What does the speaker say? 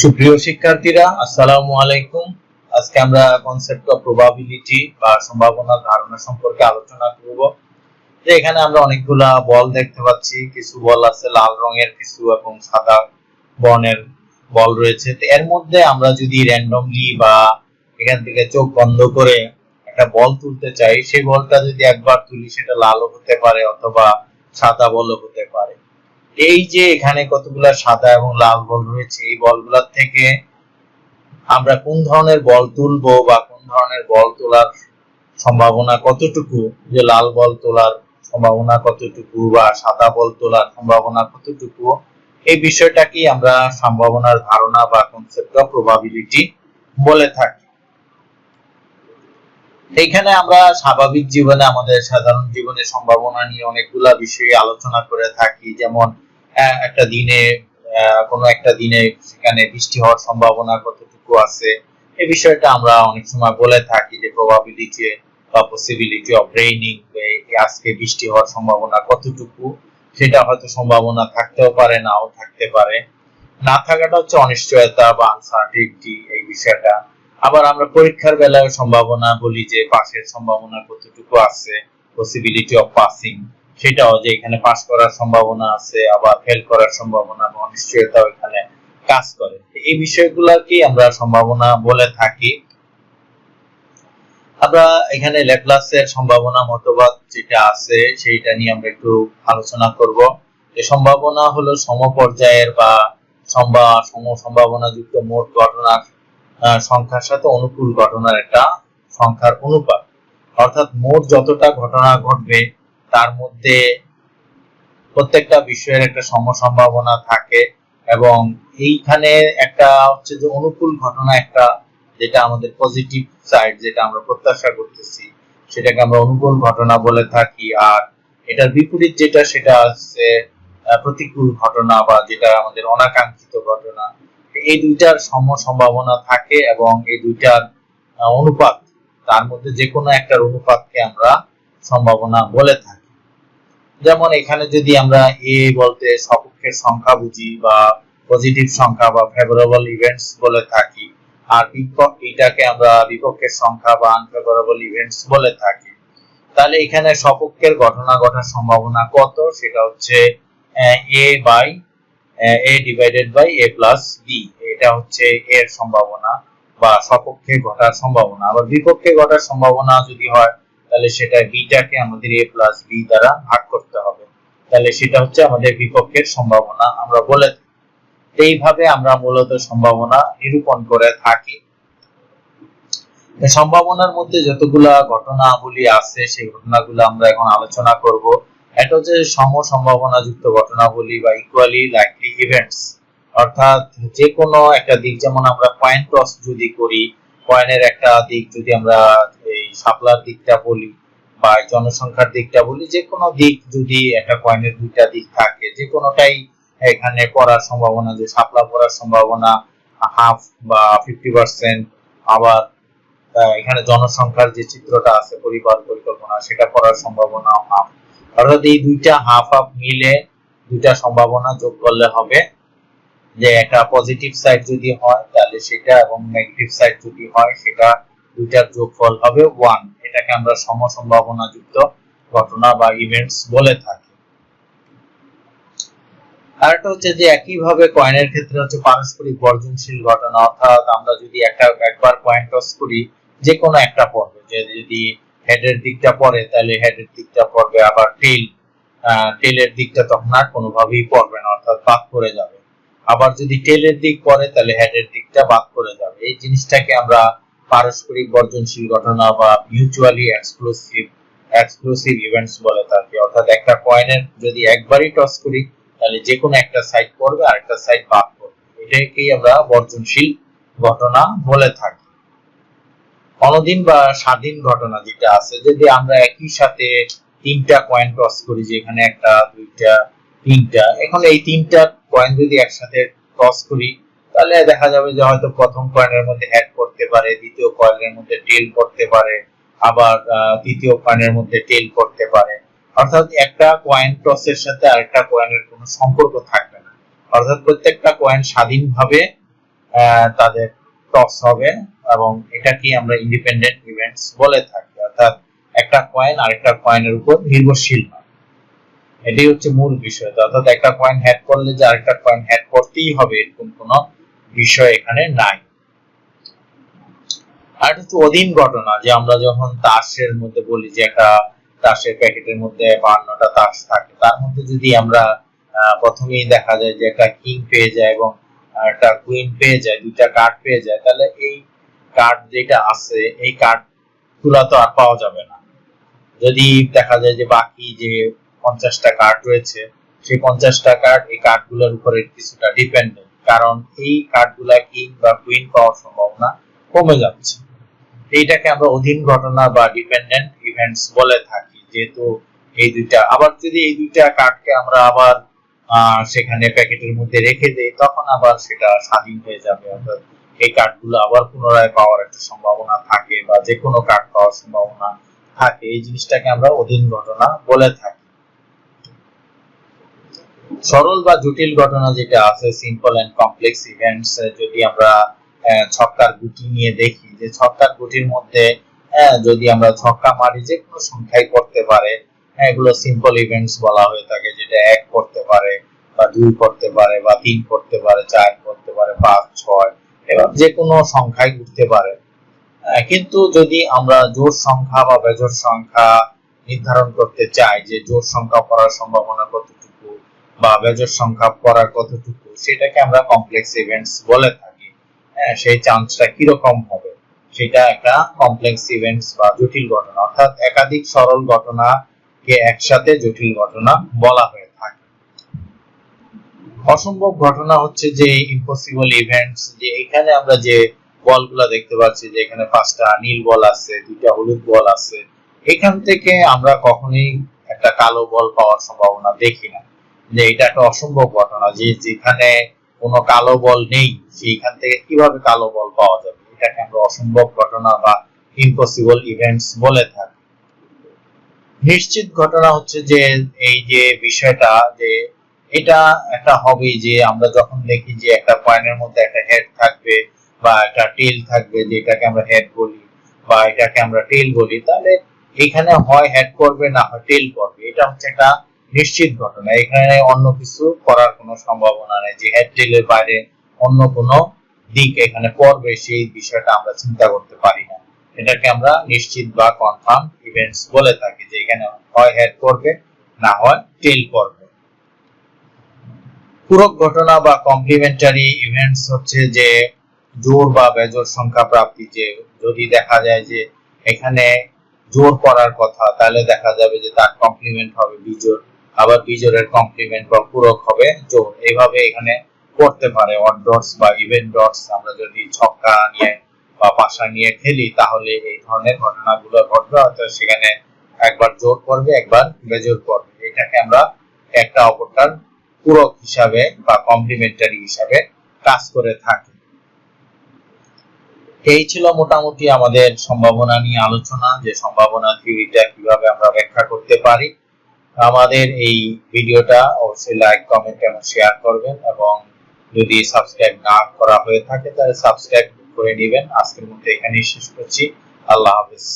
সুপ্রিয় শিক্ষার্থীরা, আসসালামু আলাইকুম। আজকে আমরা কনসেপ্ট অফ প্রবাবিলিটি বা সম্ভাবনা ধারণা সম্পর্কে আলোচনা করব। যে এখানে আমরা অনেকগুলা বল দেখতে পাচ্ছি। কিছু বল আছে লাল রঙের, কিছু এবং সাদা বর্ণের বল রয়েছে। তো এর মধ্যে আমরা যদি র্যান্ডমলি বা এখান থেকে চোখ বন্ধ করে একটা বল তুলতে চাই, সেই বলটা যদি একবার তুলি, সেটা লালও হতে পারে অথবা সাদা বলও হতে পারে। এই যে এখানে কতগুলা সাদা এবং লাল বল রয়েছে, এই বলগুলোর থেকে আমরা কোন ধরনের বল তুলবো বা কোন ধরনের বল তোলার সম্ভাবনা কতটুকু? যে লাল বল তোলার সম্ভাবনা কতটুকু বা সাদা বল তোলার সম্ভাবনা কতটুকু? এই বিষয়টাকে আমরা সম্ভাবনার ধারণা বা কনসেপ্ট অফ প্রবাবিলিটি বলে থাকি। এখানে আমরা স্বাভাবিক জীবনে, আমাদের সাধারণ জীবনে সম্ভাবনা নিয়ে অনেকগুলা বিষয়ে আলোচনা করে থাকি। যেমন একটা দিনে কোনো একটা দিনে সেখানে বৃষ্টি হওয়ার সম্ভাবনা কতটুকু আছে? এই বিষয়টা আমরা অনেক সময় বলে থাকি যে প্রবাবিলিটি বা পসিবিলিটি অফ রেইনিং আজকে বৃষ্টি হওয়ার সম্ভাবনা কতটুকু? সেটা হয়তো সম্ভাবনা থাকতেও পারে, নাও থাকতে পারে। না থাকাটা হচ্ছে অনিশ্চয়তা বা আনসার্টিনিটি এই বিষয়টা। আবার আমরা পরীক্ষার বেলায় সম্ভাবনা বলি যে পাসের সম্ভাবনা কতটুকু আছে? পসিবিলিটি অফ পাসিং সেটাও যে এখানে পাস করার সম্ভাবনা আছে, আবার ফেল করার সম্ভাবনা বা অনিশ্চয়তাও এখানে কাজ করে। এই বিষয়গুলোকে আমরা সম্ভাবনা বলে থাকি। আমরা এখানে ল্যাপ্লাসের সম্ভাবনা মতবাদ যেটা আছে, সেইটা নিয়ে আমরা একটু আলোচনা করব। যে সম্ভাবনা হলো সমপর্যায়ের বা সম্ভা, সম সম্ভাবনা যুক্ত মোট ঘটনার সংখ্যার সাথে অনুকূল ঘটনার একটা সংখ্যার অনুপাত। অর্থাৎ মোট যতটা ঘটনা ঘটবে তার মধ্যে প্রত্যেকটা বিষয়ের একটা সম সম্ভাবনা থাকে এবং এইখানে একটা হচ্ছে যে অনুকূল ঘটনা একটা যেটা আমাদের পজিটিভ সাইড যেটা আমরা প্রত্যাশা করতেছি, সেটাকে আমরা অনুকূল ঘটনা বলে থাকি। আর এটার বিপরীত যেটা, সেটা হচ্ছে প্রতিকূল ঘটনা বা যেটা আমাদের অনাকাঙ্ক্ষিত ঘটনা। এই দুইটার সম সম্ভাবনা থাকে এবং এই দুইটার অনুপাত, তার মধ্যে যে কোনো একটার অনুপাতকে আমরা সম্ভাবনা বলে থাকি। যেমন এখানে যদি আমরা এ বলতে সপক্ষের সংখ্যা বুঝি বা পজিটিভ সংখ্যা বা ফেভারেবল ইভেন্টস বলে থাকি, আর বিপক্ষ, এটাকে আমরা বিপক্ষের সংখ্যা বা আনফেভারেবল ইভেন্টস বলে থাকি, তাহলে এখানে সপক্ষের ঘটনা ঘটার সম্ভাবনা কত? সেটা হচ্ছে A by A divided by A plus B এটা হচ্ছে এর সম্ভাবনা বা সপক্ষে ঘটার সম্ভাবনা। আবার বিপক্ষে ঘটার সম্ভাবনা যদি হয়, তাহলে সেটা বিটাকে আমাদের এ প্লাস বি দ্বারা ভাগ তাহলে সেটা হচ্ছে আমাদের বিপক্ষের সম্ভাবনা। আমরা বলে এইভাবে আমরা মূলত সম্ভাবনা নিরূপণ করে থাকি। সম্ভাবনার মধ্যে যতগুলা ঘটনাবলী আছে, সেই ঘটনাগুলো আমরা এখন আলোচনা করব। এটা হচ্ছে সম সম্ভাবনা যুক্ত ঘটনাবলী বা ইকুয়ালি লাইকলি ইভেন্টস অর্থাৎ যে কোনো একটা দিক, যেমন আমরা কয়েন টস যদি করি কয়েনের একটা দিক যদি আমরা এই শাপলার দিকটা বলি বা জনসংখ্যার দিকটা বলি, যে কোনো দিক যদি একটা কয়েনের দুইটা দিক থাকে, যে কোনোটাই এখানে পড়ার সম্ভাবনা, যে শাপলা পড়ার সম্ভাবনা হাফ বা ফিফটি পার্সেন্ট আবার এখানে জনসংখ্যার যে চিত্রটা আছে, পরিবার পরিকল্পনা, সেটা করার সম্ভাবনা হাফ অর্থাৎ এই দুইটা হাফ হাফ মিলে দুইটা সম্ভাবনা যোগ করলে হবে, যে একটা পজিটিভ সাইড যদি হয়, তাহলে সেটা, এবং নেগেটিভ সাইড যদি হয়, সেটা দুইটার যোগফল হবে ওয়ান এটাকে আমরা সম সম্ভাবনা যুক্ত ঘটনা বা ইভেন্টস বলে থাকি। আরেকটা হচ্ছে যে একইভাবে কয়েনের ক্ষেত্রে হচ্ছে পারস্পরিক বর্জনশীল ঘটনা, অর্থাৎ আমরা যদি একটা, একবার কয়েন টস করি যে কোনো একটা পড়বে। যে যদি হেডের দিকটা পড়ে, তাহলে হেডের দিকটা পড়বে, আবার টেল টেলের দিকটা তখন আর কোনোভাবেই পড়বে না, অর্থাৎ বাদ করে যাবে। আবার যদি টেলের দিক পড়ে, তাহলে হেডের দিকটা বাদ করে যাবে। এই জিনিসটাকে আমরা পারস্পরিক বর্জনশীল ঘটনা বা মিউচুয়ালি এক্সক্লুসিভ এক্সক্লুসিভ ইভেন্টস বলে থাকি অর্থাৎ একটা কয়েনের যদি একবারই টস করি, তাহলে যে কোনো একটা সাইড পড়বে আর একটা সাইড বাদ পড়বে। এটাকেই আমরা বর্জনশীল ঘটনা বলে থাকি। অনদিন বা স্বাধীন ঘটনা যেটা আছে, যদি আমরা একই সাথে তিনটা কয়েন টস করি, যেখানে একটা, দুইটা, তিনটা, এখন এই তিনটা কয়েন যদি একসাথে টস করি, তাহলে দেখা যাবে যে হয়তো প্রথম কয়েনের মধ্যে হেড পড়তে পারে, দ্বিতীয় কয়েনের মধ্যে টেল পড়তে পারে, আবার তৃতীয় কয়েনের মধ্যে টেল পড়তে পারে। অর্থাৎ একটা কয়েন টসের সাথে আরেকটা কয়েনের কোনো সম্পর্ক থাকবে না। অর্থাৎ প্রত্যেকটা কয়েন স্বাধীনভাবে তাদের টস হবে এবং এটাকে আমরা ইন্ডিপেন্ডেন্ট ইভেন্টস বলে থাকি। অর্থাৎ একটা কয়েন আরেকটা কয়েনের উপর নির্ভরশীল নয়। এটাই হচ্ছে মূল বিষয়। অর্থাৎ একটা কয়েন হ্যাক করলে যে আরেকটা কয়েন হ্যাক করতেই হবে, এরকম কোনো বিষয় এখানে নাই। আর হচ্ছে অধীন ঘটনা যে আমরা যখন তাসের মধ্যে বলি যে একটা তাসের প্যাকেটের মধ্যে বান্নটা তাস থাকে, তার মধ্যে যদি আমরা প্রথমেই দেখা যায় যে একটা কিং পেয়ে যায় এবং একটা কুইন পেয়ে যায়, দুইটা কার্ড পেয়ে যায়, তাহলে এই কার্ড যেটা আছে, এই কার্ড তো আর পাওয়া যাবে না। যদি দেখা যায় যে বাকি যে পঞ্চাশটা কার্ড রয়েছে, সেই পঞ্চাশটা কার্ড এই কার্ডগুলোর উপরে কিছুটা ডিপেন্ডেন্ট কারণ এই কার্ডগুলা কিং বা কুইন পাওয়ার সম্ভাবনা কমে যাচ্ছে। এইটাকে আমরা অধীন ঘটনা বা ডিপেন্ডেন্ট ইভেন্টস বলে থাকি, যেহেতু এই দুইটা, আবার যদি এই দুইটা কার্ডকে আমরা আবার সেখানে প্যাকেটের মধ্যে রেখে দেই, তখন আবার সেটা স্বাধীন হয়ে যাবে। অর্থাৎ এই কার্ডগুলো আবার পুনরায় পাওয়ার একটা সম্ভাবনা থাকে বা যে কোনো কার্ড পাওয়ার সম্ভাবনা থাকে। এই জিনিসটাকে আমরা অধীন ঘটনা বলে থাকি। সরল বা জটিল ঘটনা যেটা আছে সিম্পল এন্ড কমপ্লেক্স ইভেন্টস যদি আমরা ছক্কার গুটি নিয়ে দেখি যে ছক্কার গুটির মধ্যে যদি আমরা ছক্কা মারি যে কোনো সংখ্যাই করতে পারে। হ্যাঁ, এগুলো সিম্পল ইভেন্টস বলা হয়ে থাকে যেটা এক করতে পারে বা দুই করতে পারে বা তিন করতে পারে চার করতে পারে পাঁচ ছয় এবং যে কোনো সংখ্যাই ঘুরতে পারে। কিন্তু যদি আমরা জোড় সংখ্যা বা বেজোড় সংখ্যা নির্ধারণ করতে চাই যে জোড় সংখ্যা পড়ার সম্ভাবনা কতটুকু বা বেজোড় সংখ্যা পড়ার কতটুকু সেটাকে আমরা কমপ্লেক্স ইভেন্টস বলে থাকি। হ্যাঁ, সেই চান্সটা কীরকম হবে? সেটা একটা কমপ্লেক্স ইভেন্টস বা জটিল ঘটনা, অর্থাৎ একাধিক সরল ঘটনাকে একসাথে জটিল ঘটনা বলা হয়ে থাকে। অসম্ভব ঘটনা হচ্ছে যে ইম্পসিবল ইভেন্টস যে এখানে আমরা যে বলগুলা দেখতে পাচ্ছি, যে এখানে পাঁচটা নীল বল আছে, দুইটা হলুদ বল আছে, এখান থেকে আমরা কখনোই একটা কালো বল পাওয়ার সম্ভাবনা দেখি না। যে এটা একটা অসম্ভব ঘটনা, যে যেখানে কোনো কালো বল নেই, সেইখান থেকে কীভাবে কালো বল পাওয়া যাবে? এটাকে আমরা অসম্ভব ঘটনা বা ইম্পসিবল ইভেন্টস বলে থাকি। নিশ্চিত ঘটনা হচ্ছে যে, এই যে বিষয়টা যে এটা একটা হবে যে আমরা যখন দেখি যে একটা কয়েনের মধ্যে একটা হেড থাকবে বা একটা টেল থাকবে, যেটাকে আমরা হেড বলি বা এটাকে আমরা টেল বলি, তাহলে এখানে হয় হেড করবে না হয় টেল করবে। এটা হচ্ছে একটা নিশ্চিত ঘটনা। এখানে অন্য কিছু করার কোনো সম্ভাবনা নেই। যে হেড টেলের বাইরে অন্য কোনো দিক এখানে পড়বে, সেই বিষয়টা আমরা চিন্তা করতে পারি না। এটাকে আমরা নিশ্চিত বা কনফার্ম ইভেন্টস বলে থাকি যে এখানে হয় হেড করবে না হয় টেল করবে পূরক ঘটনা বা কমপ্লিমেন্টারি ইভেন্টস হচ্ছে যে জোর বা বেজোর সংখ্যা প্রাপ্তি যে যদি দেখা যায় যে এখানে জোর করার কথা, তাহলে দেখা যাবে যে তার কমপ্লিমেন্ট হবে বিজোর। আবার বিজোরের কমপ্লিমেন্ট বা পূরক হবে। এইভাবে এখানে করতে পারে। অড ডটস বা ইভেন ডটস আমরা যদি ছক্কা নিয়ে বা পাশা নিয়ে খেলি, তাহলে এই ধরনের ঘটনাগুলো ঘটবে। অর্থাৎ সেখানে একবার জোর করবে, একবার করবে। এটাকে আমরা একটা অপরটার পূরক হিসাবে বা কমপ্লিমেন্টারি হিসাবে কাজ করে থাকি। এই ছিল মোটামুটি আমাদের সম্ভাবনা নিয়ে আলোচনা, যে সম্ভাবনা থিওরিটা কীভাবে আমরা ব্যাখ্যা করতে পারি। আমাদের এই ভিডিওটা অবশ্যই লাইক কমেন্ট এবং শেয়ার করবেন এবং যদি সাবস্ক্রাইব না করা হয়ে থাকে তাহলে সাবস্ক্রাইব করে নেবেন। আজকের মধ্যে এখানেই শেষ করছি। আল্লাহ হাফিজ।